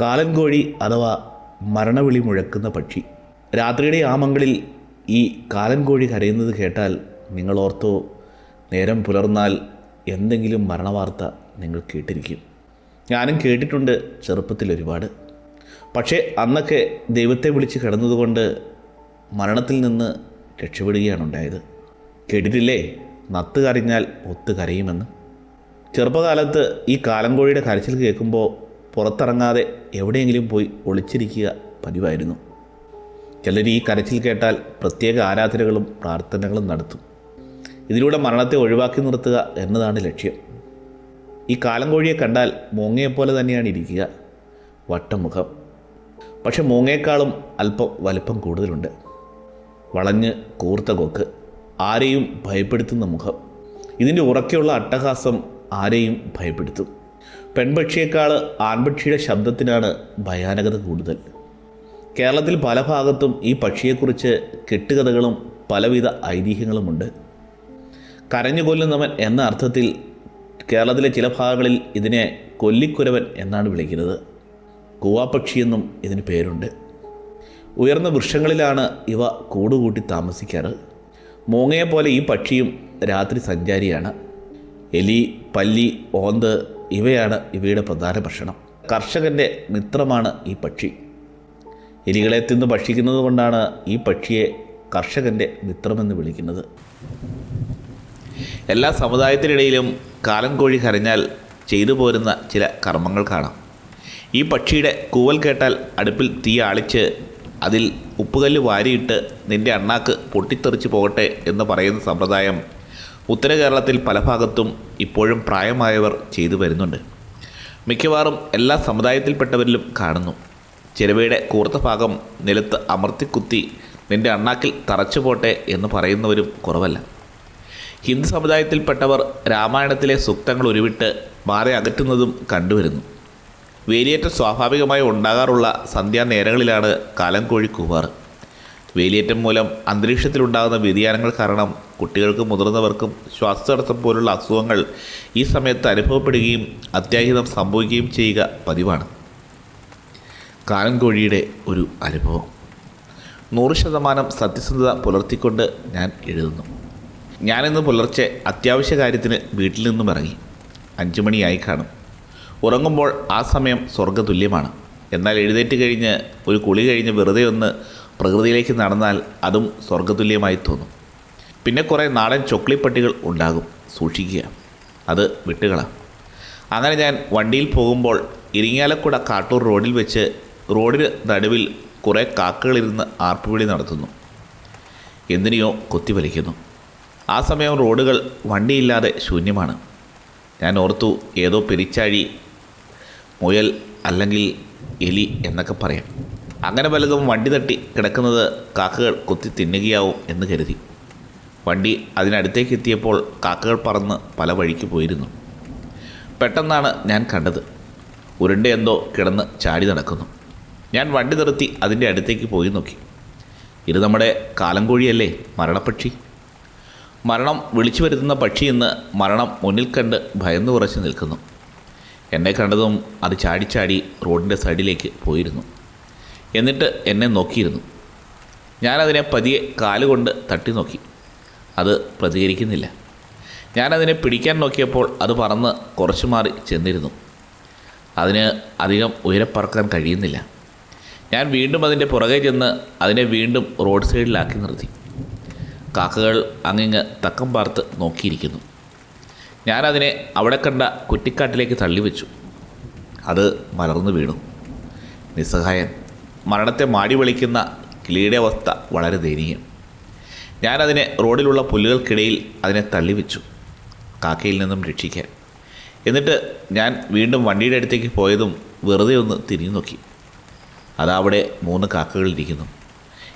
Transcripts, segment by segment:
കാലൻകോഴി അഥവാ മരണവിളി മുഴക്കുന്ന പക്ഷി. രാത്രിയുടെ ആമങ്ങളിൽ ഈ കാലൻകോഴി കരയുന്നത് കേട്ടാൽ നിങ്ങൾ ഓർത്തോ നേരം പുലർന്നാൽ എന്തെങ്കിലും മരണവാർത്ത നിങ്ങൾ കേട്ടിരിക്കും. ഞാനും കേട്ടിട്ടുണ്ട് ചെറുപ്പത്തിൽ ഒരുപാട്. പക്ഷേ അന്നൊക്കെ ദൈവത്തെ വിളിച്ച് കിടന്നതുകൊണ്ട് മരണത്തിൽ നിന്ന് രക്ഷപ്പെടുകയാണ് ഉണ്ടായത് കേട്ടിട്ടില്ലേ? നത്ത് കരഞ്ഞാൽ ഒത്ത് കരയുമെന്ന്. ചെറുപ്പകാലത്ത് ഈ കാലംകോഴിയുടെ കരച്ചിൽ കേൾക്കുമ്പോൾ പുറത്തിറങ്ങാതെ എവിടെയെങ്കിലും പോയി ഒളിച്ചിരിക്കുക പതിവായിരുന്നു. ചിലർ ഈ കരച്ചിൽ കേട്ടാൽ പ്രത്യേക ആരാധനകളും പ്രാർത്ഥനകളും നടത്തും. ഇതിലൂടെ മരണത്തെ ഒഴിവാക്കി നിർത്തുക എന്നതാണ് ലക്ഷ്യം. ഈ കാലം കോഴിയെ കണ്ടാൽ മൂങ്ങയെപ്പോലെ തന്നെയാണ് ഇരിക്കുക. വട്ടമുഖം. പക്ഷെ മൂങ്ങയേക്കാളും അല്പം വലിപ്പം കൂടുതലുണ്ട്. വളഞ്ഞ് കൂർത്ത കൊക്ക്. ആരെയും ഭയപ്പെടുത്തുന്ന മുഖം. ഇതിന്റെ ഉറക്കെയുള്ള അട്ടഹാസം ആരെയും ഭയപ്പെടുത്തും. പെൺപക്ഷിയേക്കാൾ ആൺപക്ഷിയുടെ ശബ്ദത്തിനാണ് ഭയാനകത കൂടുതൽ. കേരളത്തിൽ പല ഭാഗത്തും ഈ പക്ഷിയെക്കുറിച്ച് കെട്ടുകഥകളും പലവിധ ഐതിഹ്യങ്ങളുമുണ്ട്. കരഞ്ഞു കൊല്ലുന്നവൻ എന്ന അർത്ഥത്തിൽ കേരളത്തിലെ ചില ഭാഗങ്ങളിൽ ഇതിനെ കൊല്ലിക്കുരവൻ എന്നാണ് വിളിക്കുന്നത്. കൂവാപ്പക്ഷിയെന്നും ഇതിന് പേരുണ്ട്. ഉയർന്ന വൃക്ഷങ്ങളിലാണ് ഇവ കൂടുകൂട്ടി താമസിക്കാറ്. മൂങ്ങയെപ്പോലെ ഈ പക്ഷിയും രാത്രി സഞ്ചാരിയാണ്. എലി പല്ലി ഓന്ത് ഇവയാണ് ഇവയുടെ പ്രധാന ഭക്ഷണം. കർഷകന്റെ മിത്രമാണ് ഈ പക്ഷി. എലികളെ തിന്ന് ഭക്ഷിക്കുന്നത് കൊണ്ടാണ് ഈ പക്ഷിയെ കർഷകന്റെ മിത്രമെന്ന് വിളിക്കുന്നത്. എല്ലാ സമുദായത്തിനിടയിലും കാലം കോഴി കരഞ്ഞാൽ ചെയ്തു പോരുന്ന ചില കർമ്മങ്ങൾ കാണാം. ഈ പക്ഷിയുടെ കൂവൽ കേട്ടാൽ അടുപ്പിൽ തീ ആളിച്ച് അതിൽ ഉപ്പുകല്ല് വാരിയിട്ട് നിന്റെ അണ്ണാക്ക് പൊട്ടിത്തെറിച്ച് പോകട്ടെ എന്ന് പറയുന്ന സമ്പ്രദായം ഉത്തര കേരളത്തിൽ പല ഭാഗത്തും ഇപ്പോഴും പ്രായമായവർ ചെയ്തു വരുന്നുണ്ട്. മിക്കവാറും എല്ലാ സമുദായത്തിൽപ്പെട്ടവരിലും കാണുന്നു. ചിലവയുടെ കൂർത്ത ഭാഗം നിലത്ത് അമർത്തിക്കുത്തി നിന്റെ അണ്ണാക്കിൽ തറച്ചു പോട്ടെ എന്ന് പറയുന്നവരും കുറവല്ല. ഹിന്ദു സമുദായത്തിൽപ്പെട്ടവർ രാമായണത്തിലെ സൂക്തങ്ങൾ ഉരുവിട്ട് മാറി അകറ്റുന്നതും കണ്ടുവരുന്നു. വേലിയേറ്റം സ്വാഭാവികമായി ഉണ്ടാകാറുള്ള സന്ധ്യാനേരങ്ങളിലാണ് കാലം കോഴി കൂവാറ്. വേലിയേറ്റം മൂലം അന്തരീക്ഷത്തിലുണ്ടാകുന്ന വ്യതിയാനങ്ങൾ കാരണം കുട്ടികൾക്കും മുതിർന്നവർക്കും ശ്വാസതടസ്സം പോലുള്ള അസുഖങ്ങൾ ഈ സമയത്ത് അനുഭവപ്പെടുകയും അത്യാഹിതം സംഭവിക്കുകയും ചെയ്യുക പതിവാണ്. കാലം കോഴിയുടെ ഒരു അനുഭവം. നൂറ് ശതമാനം സത്യസന്ധത പുലർത്തിക്കൊണ്ട് ഞാൻ എഴുതുന്നു. ഞാനിന്ന് പുലർച്ചെ അത്യാവശ്യ കാര്യത്തിന് വീട്ടിൽ നിന്നും ഇറങ്ങി. അഞ്ചു മണിയായി കാണും. ഉറങ്ങുമ്പോൾ ആ സമയം സ്വർഗതുല്യമാണ്. എന്നാൽ എഴുന്നേറ്റ് കഴിഞ്ഞ് ഒരു കുളി കഴിഞ്ഞ് വെറുതെ ഒന്ന് പ്രകൃതിയിലേക്ക് നടന്നാൽ അതും സ്വർഗതുല്യമായി തോന്നും. പിന്നെ കുറേ നാടൻ ചൊക്ലിപ്പട്ടികൾ ഉണ്ടാകും. സൂക്ഷിക്കുക. അത് വിട്ടുകളാം. അങ്ങനെ ഞാൻ വണ്ടിയിൽ പോകുമ്പോൾ ഇരിങ്ങാലക്കുട കാട്ടൂർ റോഡിൽ വെച്ച് റോഡിന് നടുവിൽ കുറേ കാക്കകളിരുന്ന് ആർപ്പുവിളി നടത്തുന്നു. എന്തിനെയോ കൊത്തിവലിക്കുന്നു. ആ സമയം റോഡുകൾ വണ്ടിയില്ലാതെ ശൂന്യമാണ്. ഞാൻ ഓർത്തു ഏതോ പെരിച്ചാഴി മുയൽ അല്ലെങ്കിൽ എലി എന്നൊക്കെ പറയാം. അങ്ങനെ പലതും വണ്ടി തട്ടി കിടക്കുന്നത് കാക്കകൾ കൊത്തി തിന്നുകയാവും എന്ന് കരുതി. വണ്ടി അതിനടുത്തേക്ക് എത്തിയപ്പോൾ കാക്കകൾ പറന്ന് പല വഴിക്ക് പോയിരുന്നു. പെട്ടെന്നാണ് ഞാൻ കണ്ടത്. ഉരുണ്ട എന്തോ കിടന്ന് ചാടി നടക്കുന്നു. ഞാൻ വണ്ടി നിർത്തി അതിന്റെ അടുത്തേക്ക് പോയി നോക്കി. ഇത് നമ്മുടെ കാലംകോഴിയല്ലേ മരണപക്ഷി മരണം വിളിച്ചു വരുത്തുന്ന പക്ഷിയെന്ന് മരണം മുന്നിൽ കണ്ട് ഭയന്നു കുറച്ച് നിൽക്കുന്നു. എന്നെ കണ്ടതും അത് ചാടിച്ചാടി റോഡിന്റെ സൈഡിലേക്ക് പോയിരുന്നു. എന്നിട്ട് എന്നെ നോക്കിയിരുന്നു. ഞാനതിനെ പതിയെ കാലുകൊണ്ട് തട്ടി നോക്കി. അത് പ്രതികരിക്കുന്നില്ല. ഞാനതിനെ പിടിക്കാൻ നോക്കിയപ്പോൾ അത് പറന്ന് കുറച്ചു മാറി ചെന്നിരുന്നു. അതിന് അധികം ഉയരപ്പറക്കാൻ കഴിയുന്നില്ല. ഞാൻ വീണ്ടും അതിന്റെ പുറകെ ചെന്ന് അതിനെ വീണ്ടും റോഡ് സൈഡിലാക്കി നിർത്തി. കാക്കകൾ അങ്ങിങ്ങ് തക്കം പാർത്ത് നോക്കിയിരിക്കുന്നു. ഞാനതിനെ അവിടെ കണ്ട കുറ്റിക്കാട്ടിലേക്ക് തള്ളിവെച്ചു. അത് മലർന്നു വീണു. നിസ്സഹായൻ. മരണത്തെ മാടി വിളിക്കുന്ന കിളിയുടെ അവസ്ഥ വളരെ ദയനീയം. ഞാനതിനെ റോഡിലുള്ള പുല്ലുകൾക്കിടയിൽ അതിനെ തള്ളിവെച്ചു. കാക്കയിൽ നിന്നും രക്ഷിക്കാൻ. എന്നിട്ട് ഞാൻ വീണ്ടും വണ്ടിയുടെ അടുത്തേക്ക് പോയതും വെറുതെ ഒന്ന് തിരിഞ്ഞു നോക്കി. അതവിടെ മൂന്ന് കാക്കകൾ ഇരിക്കുന്നു.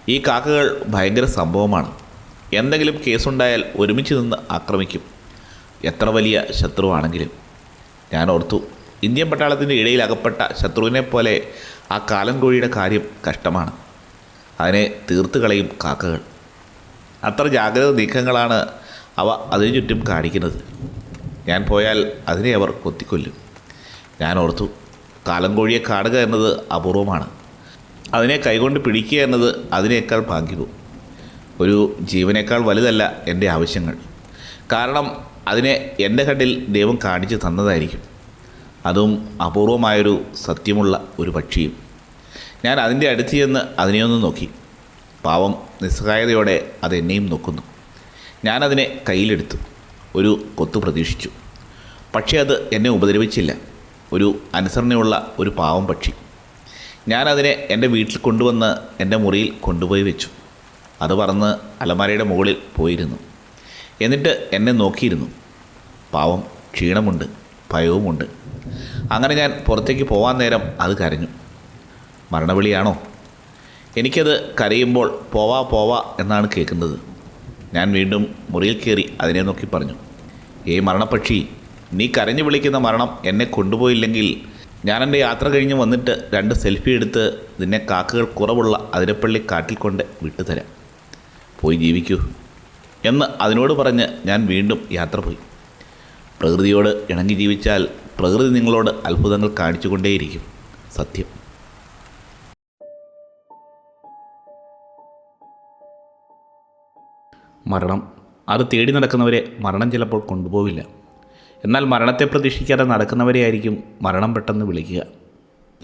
ഈ കാക്കകൾ ഭയങ്കര സംഭവമാണ്. എന്തെങ്കിലും കേസുണ്ടായാൽ ഒരുമിച്ച് നിന്ന് ആക്രമിക്കും. എത്ര വലിയ ശത്രുവാണെങ്കിലും. ഞാൻ ഓർത്തു ഇന്ത്യൻ പട്ടാളത്തിന്റെ ഇടയിൽ അകപ്പെട്ട ശത്രുവിനെ പോലെ ആ കാലം കോഴിയുടെ കാര്യം കഷ്ടമാണ്. അതിനെ തീർത്ത് കളയും കാക്കകൾ. അത്ര ജാഗ്രത നീക്കങ്ങളാണ് അവ അതിനു ചുറ്റും കാണിക്കുന്നത്. ഞാൻ പോയാൽ അതിനെ അവർ കൊത്തിക്കൊല്ലും. ഞാൻ ഓർത്തു കാലം കോഴിയെ കാണുക എന്നത് അപൂർവമാണ്. അതിനെ കൈകൊണ്ട് പിടിക്കുക എന്നത് അതിനേക്കാൾ ഭാഗ്യവും. ഒരു ജീവനേക്കാൾ വലുതല്ല എന്റെ ആവശ്യങ്ങൾ. കാരണം അതിനെ എന്റെ കണ്ണിൽ ദൈവം കാണിച്ചു തന്നതായിരിക്കും. അതും അപൂർവമായൊരു സത്യമുള്ള ഒരു പക്ഷിയും. ഞാൻ അതിന്റെ അടുത്ത് ചെന്ന് അതിനെയൊന്ന് നോക്കി. പാവം നിസ്സഹായതയോടെ അത് എന്നെയും നോക്കുന്നു. ഞാനതിനെ കയ്യിലെടുത്തു. ഒരു കൊത്തു പ്രതീക്ഷിച്ചു. പക്ഷേ അത് എന്നെ ഉപദ്രവിച്ചില്ല. ഒരു അനുസരണയുള്ള ഒരു പാവം പക്ഷി. ഞാനതിനെ എന്റെ വീട്ടിൽ കൊണ്ടുവന്ന് എന്റെ മുറിയിൽ കൊണ്ടുപോയി വെച്ചു. അത് പറന്ന് അലമാരയുടെ മുകളിൽ പോയിരുന്നു. എന്നിട്ട് എന്നെ നോക്കിയിരുന്നു. പാവം ക്ഷീണമുണ്ട് ഭയവുമുണ്ട്. അങ്ങനെ ഞാൻ പുറത്തേക്ക് പോകാൻ നേരം അത് കരഞ്ഞു. മരണവിളിയാണോ? എനിക്കത് കരയുമ്പോൾ പോവാ പോവാ എന്നാണ് കേൾക്കുന്നത്. ഞാൻ വീണ്ടും മുറിയിൽ കയറി അതിനെ നോക്കി പറഞ്ഞു. ഏ മരണപക്ഷി നീ കരഞ്ഞു വിളിക്കുന്ന മരണം എന്നെ കൊണ്ടുപോയില്ലെങ്കിൽ ഞാൻ എന്റെ യാത്ര കഴിഞ്ഞ് വന്നിട്ട് രണ്ട് സെൽഫി എടുത്ത് നിന്നെ കാക്കകൾ കുറവുള്ള അതിരപ്പള്ളി കാട്ടിൽ കൊണ്ട് വിട്ടുതരാം. പോയി ജീവിക്കൂ. എന്ന് അതിനോട് പറഞ്ഞ് ഞാൻ വീണ്ടും യാത്ര പോയി. പ്രകൃതിയോട് ഇണങ്ങി ജീവിച്ചാൽ പ്രകൃതി നിങ്ങളോട് അത്ഭുതങ്ങൾ കാണിച്ചുകൊണ്ടേയിരിക്കും സത്യം. മരണം. അത് തേടി നടക്കുന്നവരെ മരണം ചിലപ്പോൾ കൊണ്ടുപോവില്ല. എന്നാൽ മരണത്തെ പ്രതീക്ഷിക്കാതെ നടക്കുന്നവരെയായിരിക്കും മരണം പെട്ടെന്ന് വിളിക്കുക.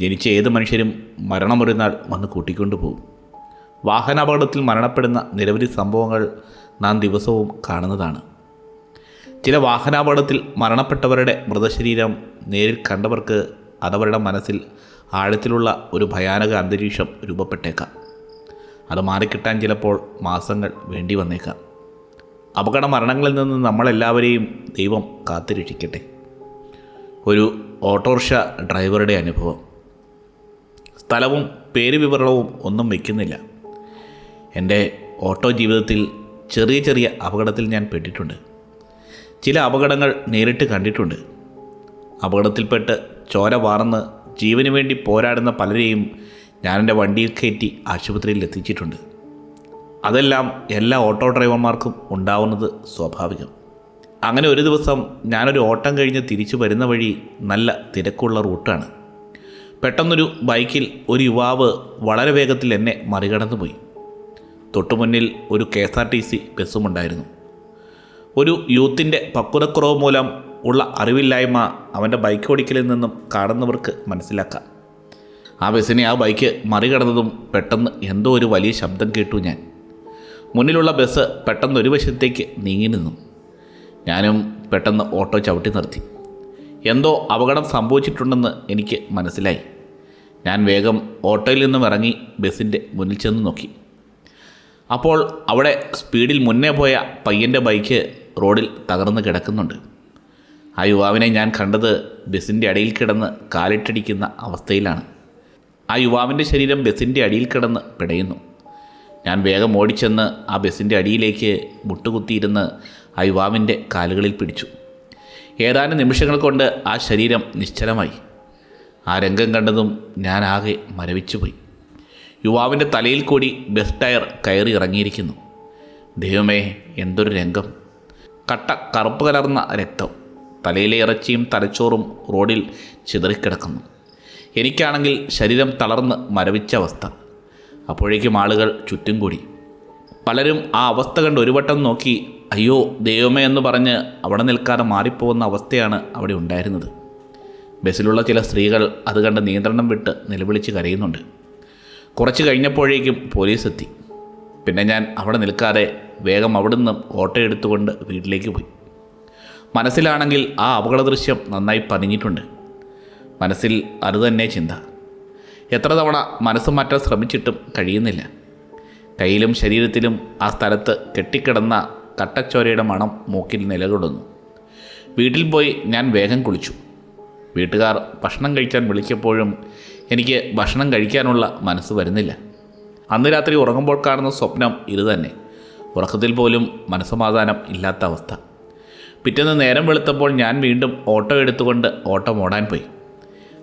ജനിച്ച ഏത് മനുഷ്യരും മരണം ഒരു നാൾ വന്ന് കൂട്ടിക്കൊണ്ടുപോകും വാഹനാപകടത്തിൽ മരണപ്പെടുന്ന നിരവധി സംഭവങ്ങൾ നാം ദിവസവും കാണുന്നതാണ്. ചില വാഹനാപകടത്തിൽ മരണപ്പെട്ടവരുടെ മൃതശരീരം നേരിൽ കണ്ടവർക്ക് അതവരുടെ മനസ്സിൽ ആഴത്തിലുള്ള ഒരു ഭയാനക അന്തരീക്ഷം രൂപപ്പെട്ടേക്കാം. അത് മാറിക്കിട്ടാൻ ചിലപ്പോൾ മാസങ്ങൾ വേണ്ടി വന്നേക്കാം. അപകട മരണങ്ങളിൽ നിന്ന് നമ്മളെല്ലാവരെയും ദൈവം കാത്തിരിക്കട്ടെ ഒരു ഓട്ടോറിക്ഷ ഡ്രൈവറുടെ അനുഭവം. സ്ഥലവും പേര് വിവരണവും ഒന്നും വയ്ക്കുന്നില്ല. എന്റെ ഓട്ടോ ജീവിതത്തിൽ ചെറിയ ചെറിയ അപകടത്തിൽ ഞാൻ പെട്ടിട്ടുണ്ട്. ചില അപകടങ്ങൾ നേരിട്ട് കണ്ടിട്ടുണ്ട്. അപകടത്തിൽപ്പെട്ട് ചോര വാർന്ന് ജീവന് വേണ്ടി പോരാടുന്ന പലരെയും ഞാൻ എന്റെ വണ്ടിയിൽ കയറ്റി ആശുപത്രിയിൽ എത്തിച്ചിട്ടുണ്ട്. അതെല്ലാം എല്ലാ ഓട്ടോ ഡ്രൈവർമാർക്കും ഉണ്ടാവുന്നത് സ്വാഭാവികം. അങ്ങനെ ഒരു ദിവസം ഞാനൊരു ഓട്ടം കഴിഞ്ഞ് തിരിച്ചു വരുന്ന വഴി നല്ല തിരക്കുള്ള റൂട്ടാണ്. പെട്ടെന്നൊരു ബൈക്കിൽ ഒരു യുവാവ് വളരെ വേഗത്തിൽ എന്നെ മറികടന്നു പോയി തൊട്ടുമുന്നിൽ ഒരു K S R T C ബസ്സുമുണ്ടായിരുന്നു. ഒരു യൂത്തിന്റെ പക്വതക്കുറവ് മൂലം ഉള്ള അറിവില്ലായ്മ അവന്റെ ബൈക്ക് ഓടിക്കലിൽ നിന്നും കാണുന്നവർക്ക് മനസ്സിലാക്കാം. ആ ബസ്സിനെ ആ ബൈക്ക് മറികടന്നതും പെട്ടെന്ന് എന്തോ ഒരു വലിയ ശബ്ദം കേട്ടു ഞാൻ. മുന്നിലുള്ള ബസ് പെട്ടെന്ന് ഒരു വശത്തേക്ക് നീങ്ങി നിന്നു. ഞാനും പെട്ടെന്ന് ഓട്ടോ ചവിട്ടി നിർത്തി. എന്തോ അപകടം സംഭവിച്ചിട്ടുണ്ടെന്ന് എനിക്ക് മനസ്സിലായി. ഞാൻ വേഗം ഓട്ടോയിൽ നിന്നും ഇറങ്ങി ബസ്സിന്റെ മുന്നിൽ ചെന്ന് നോക്കി. അപ്പോൾ അവിടെ സ്പീഡിൽ മുന്നേ പോയ പയ്യന്റെ ബൈക്ക് റോഡിൽ തകർന്ന് കിടക്കുന്നുണ്ട്. ആ യുവാവിനെ ഞാൻ കണ്ടത് ബസ്സിന്റെ അടിയിൽ കിടന്ന് കാലിട്ടടിക്കുന്ന അവസ്ഥയിലാണ്. ആ യുവാവിന്റെ ശരീരം ബസ്സിന്റെ അടിയിൽ കിടന്ന് പിടയുന്നു. ഞാൻ വേഗം ഓടിച്ചെന്ന് ആ ബസ്സിന്റെ അടിയിലേക്ക് മുട്ടുകുത്തിയിരുന്ന് ആ യുവാവിന്റെ കാലുകളിൽ പിടിച്ചു. ഏതാനും നിമിഷങ്ങൾ കൊണ്ട് ആ ശരീരം നിശ്ചലമായി. ആ രംഗം കണ്ടതും ഞാൻ ആകെ മരവിച്ചുപോയി. യുവാവിന്റെ തലയിൽ കൂടി ബസ് ടയർ കയറി ഇറങ്ങിയിരിക്കുന്നു. ദൈവമേ എന്തൊരു രംഗം. കട്ട കറുപ്പ് കലർന്ന രക്തം തലയിലെ ഇറച്ചിയും തലച്ചോറും റോഡിൽ ചിതറിക്കിടക്കുന്നു. എനിക്കാണെങ്കിൽ ശരീരം തളർന്ന് മരവിച്ച അവസ്ഥ. അപ്പോഴേക്കും ആളുകൾ ചുറ്റും കൂടി. പലരും ആ അവസ്ഥ കണ്ട് ഒരു വട്ടം നോക്കി അയ്യോ ദൈവമേ എന്ന് പറഞ്ഞ് അവിടെ നിൽക്കാതെ മാറിപ്പോകുന്ന അവസ്ഥയാണ് അവിടെ ഉണ്ടായിരുന്നത്. ബസ്സിലുള്ള ചില സ്ത്രീകൾ അത് കണ്ട് നിയന്ത്രണം വിട്ട് നിലവിളിച്ച് കരയുന്നുണ്ട്. കുറച്ച് കഴിഞ്ഞപ്പോഴേക്കും പോലീസ് എത്തി. പിന്നെ ഞാൻ അവിടെ നിൽക്കാതെ വേഗം അവിടുന്ന് ഓട്ടോ എടുത്തുകൊണ്ട് വീട്ടിലേക്ക് പോയി. മനസ്സിലാണെങ്കിൽ ആ അപകട ദൃശ്യം നന്നായി പതിഞ്ഞിട്ടുണ്ട്. മനസ്സിൽ അതുതന്നെ ചിന്ത. എത്ര തവണ മനസ്സ് മാറ്റാൻ ശ്രമിച്ചിട്ടും കഴിയുന്നില്ല. കയ്യിലും ശരീരത്തിലും ആ സ്ഥലത്ത് കെട്ടിക്കിടന്ന കട്ടച്ചോരയുടെ മണം മൂക്കിൽ നിലകൊള്ളുന്നു. വീട്ടിൽ പോയി ഞാൻ വേഗം കുളിച്ചു. വീട്ടുകാർ ഭക്ഷണം കഴിക്കാൻ വിളിച്ചപ്പോഴും എനിക്ക് ഭക്ഷണം കഴിക്കാനുള്ള മനസ്സ് വരുന്നില്ല. അന്ന് രാത്രി ഉറങ്ങുമ്പോൾ കാണുന്ന സ്വപ്നം ഇതുതന്നെ ഉറക്കത്തിൽ പോലും മനസ്സമാധാനം ഇല്ലാത്ത അവസ്ഥ. പിറ്റേന്ന് നേരം വെളുത്തപ്പോൾ ഞാൻ വീണ്ടും ഓട്ടോ എടുത്തുകൊണ്ട് ഓട്ടം ഓടാൻ പോയി.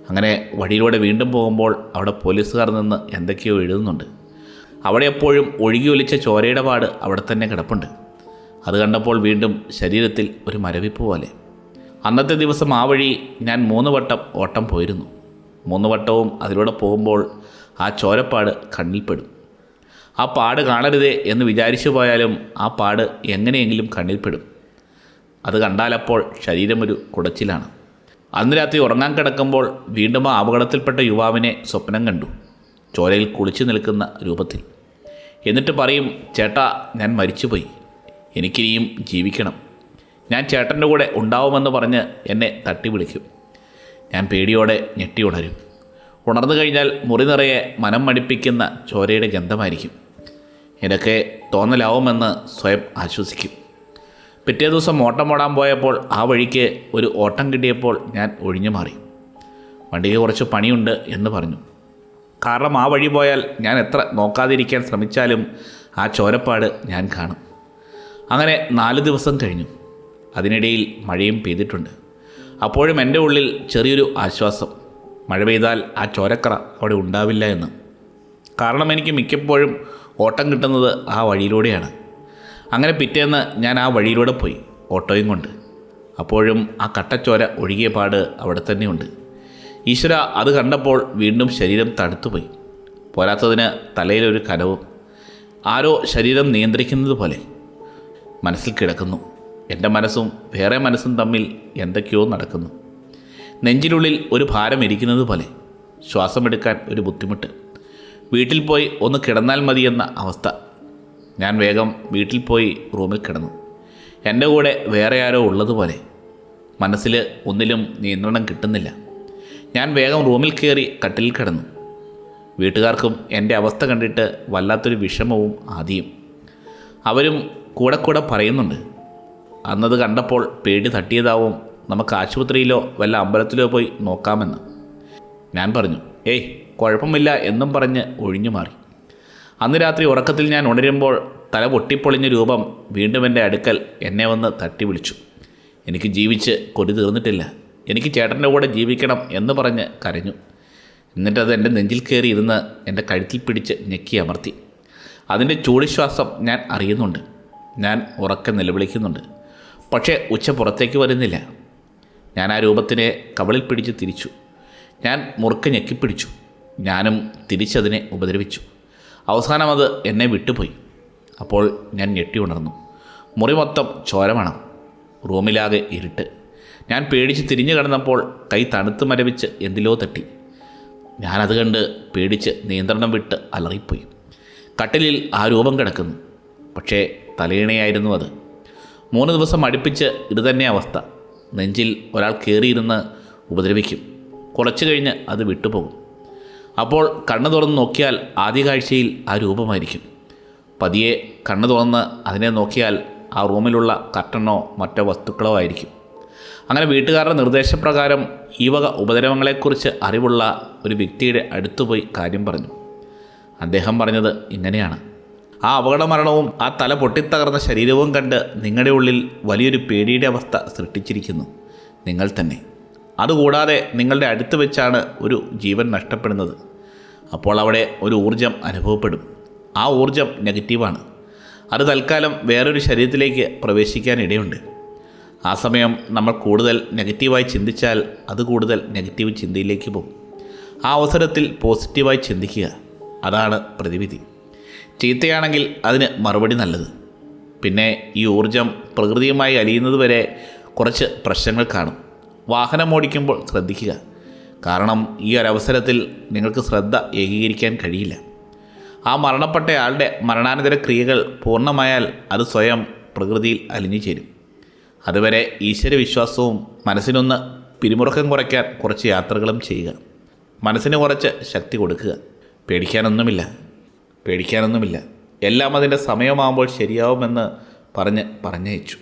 അങ്ങനെ വഴിയിലൂടെ വീണ്ടും പോകുമ്പോൾ അവിടെ പോലീസുകാർ നിന്ന് എന്തൊക്കെയോ എഴുതുന്നുണ്ട്. അവിടെ എപ്പോഴും ഒഴുകി ഒലിച്ച ചോരയുടെ പാട് അവിടെ തന്നെ കിടപ്പുണ്ട്. അത് കണ്ടപ്പോൾ വീണ്ടും ശരീരത്തിൽ ഒരു മരവിപ്പ് പോലെ. അന്നത്തെ ദിവസം ആ വഴി ഞാൻ മൂന്ന് വട്ടം ഓട്ടം പോയിരുന്നു. മൂന്ന് വട്ടവും അതിലൂടെ പോകുമ്പോൾ ആ ചോരപ്പാട് കണ്ണിൽപ്പെടും ആ പാട് കാണരുതേ എന്ന് വിചാരിച്ചു പോയാലും ആ പാട് എങ്ങനെയെങ്കിലും കണ്ണിൽപ്പെടും അത് കണ്ടാലപ്പോൾ ശരീരം ഒരു കുടച്ചിലാണ്. അന്ന് രാത്രി ഉറങ്ങാൻ കിടക്കുമ്പോൾ വീണ്ടും ആ അപകടത്തിൽപ്പെട്ട യുവാവിനെ സ്വപ്നം കണ്ടു. ചോരയിൽ കുളിച്ചു നിൽക്കുന്ന രൂപത്തിൽ. എന്നിട്ട് പറയും ചേട്ടാ ഞാൻ മരിച്ചുപോയി. എനിക്കിനിയും ജീവിക്കണം. ഞാൻ ചേട്ടന്റെ കൂടെ ഉണ്ടാവുമെന്ന് പറഞ്ഞ് എന്നെ തട്ടി വിളിക്കും. ഞാൻ പേടിയോടെ ഞെട്ടി ഉണരും. ഉണർന്നു കഴിഞ്ഞാൽ മുറി നിറയെ മനം മടിപ്പിക്കുന്ന ചോരയുടെ ഗന്ധമായിരിക്കും. ഇതൊക്കെ തോന്നലാവുമെന്ന് സ്വയം ആശ്വസിക്കും. പിറ്റേ ദിവസം ഓട്ടം ഓടാൻ പോയപ്പോൾ ആ വഴിക്ക് ഒരു ഓട്ടം കിട്ടിയപ്പോൾ ഞാൻ ഒഴിഞ്ഞു മാറി. വണ്ടിക്ക് കുറച്ച് പണിയുണ്ട് എന്ന് പറഞ്ഞു. കാരണം ആ വഴി പോയാൽ ഞാൻ എത്ര നോക്കാതിരിക്കാൻ ശ്രമിച്ചാലും ആ ചോരപ്പാട് ഞാൻ കാണും. അങ്ങനെ നാല് ദിവസം കഴിഞ്ഞു. അതിനിടയിൽ മഴയും പെയ്തിട്ടുണ്ട്. അപ്പോഴും എന്റെ ഉള്ളിൽ ചെറിയൊരു ആശ്വാസം. മഴ പെയ്താൽ ആ ചോരക്കറ അവിടെ ഉണ്ടാവില്ല എന്ന്. കാരണം എനിക്ക് മിക്കപ്പോഴും ഓട്ടം കിട്ടുന്നത് ആ വഴിയിലൂടെയാണ്. അങ്ങനെ പിറ്റേന്ന് ഞാൻ ആ വഴിയിലൂടെ പോയി ഓട്ടോയും കൊണ്ട്. അപ്പോഴും ആ കട്ടച്ചോര ഒഴുകിയ പാട് അവിടെ തന്നെയുണ്ട്. ഈശ്വര അത് കണ്ടപ്പോൾ വീണ്ടും ശരീരം തണുത്തുപോയി. പോരാത്തതിന് തലയിലൊരു കനവും. ആരോ ശരീരം നിയന്ത്രിക്കുന്നത് പോലെ മനസ്സിൽ കിടക്കുന്നു. എന്റെ മനസ്സും വേറെ മനസ്സും തമ്മിൽ എന്തൊക്കെയോ നടക്കുന്നു. നെഞ്ചിനുള്ളിൽ ഒരു ഭാരം ഇരിക്കുന്നത് പോലെ ശ്വാസമെടുക്കാൻ ഒരു ബുദ്ധിമുട്ട്. വീട്ടിൽ പോയി ഒന്ന് കിടന്നാൽ മതിയെന്ന അവസ്ഥ ഞാൻ വേഗം വീട്ടിൽ പോയി റൂമിൽ കിടന്നു. എന്റെ കൂടെ വേറെ ആരോ ഉള്ളതുപോലെ മനസ്സിൽ ഒന്നിലും നിയന്ത്രണം കിട്ടുന്നില്ല. ഞാൻ വേഗം റൂമിൽ കയറി കട്ടിലിൽ കിടന്നു. വീട്ടുകാർക്കും എന്റെ അവസ്ഥ കണ്ടിട്ട് വല്ലാത്തൊരു വിഷമവും ആദ്യം. അവരും കൂടെ കൂടെ പറയുന്നുണ്ട്. അന്നത് കണ്ടപ്പോൾ പേടി തട്ടിയതാവും. നമുക്ക് ആശുപത്രിയിലോ വല്ല അമ്പലത്തിലോ പോയി നോക്കാമെന്ന്. ഞാൻ പറഞ്ഞു ഏയ് കുഴപ്പമില്ല എന്നും പറഞ്ഞ് ഒഴിഞ്ഞു മാറി. അന്ന് രാത്രി ഉറക്കത്തിൽ ഞാൻ ഉണരുമ്പോൾ തല പൊട്ടിപ്പൊളിഞ്ഞ രൂപം വീണ്ടും എന്റെ അടുക്കൽ എന്നെ വന്ന് തട്ടി വിളിച്ചു. എനിക്ക് ജീവിച്ച് കൊടി തീർന്നിട്ടില്ല. എനിക്ക് ചേട്ടന്റെ കൂടെ ജീവിക്കണം എന്ന് പറഞ്ഞ് കരഞ്ഞു. എന്നിട്ടത് എന്റെ നെഞ്ചിൽ കയറി ഇരുന്ന് എന്റെ കഴുത്തിൽ പിടിച്ച് ഞെക്കി അമർത്തി. അതിന്റെ ചൂടിശ്വാസം ഞാൻ അറിയുന്നുണ്ട്. ഞാൻ ഉറക്കെ നിലവിളിക്കുന്നുണ്ട്. പക്ഷേ ഉച്ച പുറത്തേക്ക് വരുന്നില്ല. ഞാൻ ആ രൂപത്തിനെ കവളിൽ പിടിച്ച് തിരിച്ചു. ഞാൻ മുറുക്കെ ഞെക്കിപ്പിടിച്ചു. ഞാനും തിരിച്ചതിനെ ഉപദ്രവിച്ചു. അവസാനം അത് എന്നെ വിട്ടുപോയി. അപ്പോൾ ഞാൻ ഞെട്ടി ഉണർന്നു. മുറി മൊത്തം ചോരമണം. റൂമിലാകെ ഇരുട്ട്. ഞാൻ പേടിച്ച് തിരിഞ്ഞു കിടന്നപ്പോൾ കൈ തണുത്ത് മരവിച്ച് എന്തിലോ തട്ടി. ഞാനത് കണ്ട് പേടിച്ച് നിയന്ത്രണം വിട്ട് അലറിപ്പോയി. കട്ടിലിൽ ആ രൂപം കിടക്കുന്നു. പക്ഷേ തലയിണയായിരുന്നു അത്. മൂന്ന് ദിവസം അടുപ്പിച്ച് ഇത് തന്നെ അവസ്ഥ. നെഞ്ചിൽ ഒരാൾ കയറിയിരുന്ന് ഉപദ്രവിക്കും. കുറച്ചു കഴിഞ്ഞ് അത് വിട്ടുപോകും. അപ്പോൾ കണ്ണു തുറന്ന് നോക്കിയാൽ ആദ്യ കാഴ്ചയിൽ ആ രൂപമായിരിക്കും. പതിയെ കണ്ണു തുറന്ന് അതിനെ നോക്കിയാൽ ആ റൂമിലുള്ള കട്ടണോ മറ്റോ വസ്തുക്കളോ ആയിരിക്കും. അങ്ങനെ വീട്ടുകാരുടെ നിർദ്ദേശപ്രകാരം ഈ വക ഉപദ്രവങ്ങളെക്കുറിച്ച് അറിവുള്ള ഒരു വ്യക്തിയുടെ അടുത്തുപോയി കാര്യം പറഞ്ഞു. അദ്ദേഹം പറഞ്ഞത് ഇങ്ങനെയാണ്. ആ അപകടമരണവും ആ തല പൊട്ടിത്തകർന്ന ശരീരവും കണ്ട് നിങ്ങളുടെ ഉള്ളിൽ വലിയൊരു പേടിയുടെ അവസ്ഥ സൃഷ്ടിച്ചിരിക്കുന്നു. നിങ്ങൾ തന്നെ. അതുകൂടാതെ നിങ്ങളുടെ അടുത്ത് വെച്ചാണ് ഒരു ജീവൻ നഷ്ടപ്പെടുന്നത്. അപ്പോൾ അവിടെ ഒരു ഊർജം അനുഭവപ്പെടും. ആ ഊർജം നെഗറ്റീവാണ്. അത് തൽക്കാലം വേറൊരു ശരീരത്തിലേക്ക് പ്രവേശിക്കാൻ ഇടയുണ്ട്. ആ സമയം നമ്മൾ കൂടുതൽ നെഗറ്റീവായി ചിന്തിച്ചാൽ അത് കൂടുതൽ നെഗറ്റീവ് ചിന്തയിലേക്ക് പോകും. ആ അവസരത്തിൽ പോസിറ്റീവായി ചിന്തിക്കുക. അതാണ് പ്രതിവിധി. ചീത്തയാണെങ്കിൽ അതിന് മറുപടി നല്ലത്. പിന്നെ ഈ ഊർജം പ്രകൃതിയുമായി അലിയുന്നത് വരെ കുറച്ച് പ്രശ്നങ്ങൾ കാണും. വാഹനം ഓടിക്കുമ്പോൾ ശ്രദ്ധിക്കുക. കാരണം ഈ ഒരവസരത്തിൽ നിങ്ങൾക്ക് ശ്രദ്ധ ഏകീകരിക്കാൻ കഴിയില്ല. ആ മരണപ്പെട്ടയാളുടെ മരണാനന്തര ക്രിയകൾ പൂർണമായാൽ അത് സ്വയം പ്രകൃതിയിൽ അലിഞ്ഞു ചേരും. അതുവരെ ഈശ്വരവിശ്വാസവും മനസ്സിനൊന്ന് പിരിമുറുക്കം കുറയ്ക്കാൻ കുറച്ച് യാത്രകളും ചെയ്യുക. മനസ്സിന് കുറച്ച് ശക്തി കൊടുക്കുക. പേടിക്കാനൊന്നുമില്ല. പേടിക്കാനൊന്നുമില്ല. എല്ലാം അതിന്റെ സമയമാകുമ്പോൾ ശരിയാവുമെന്ന് പറഞ്ഞ് പറഞ്ഞയച്ചു.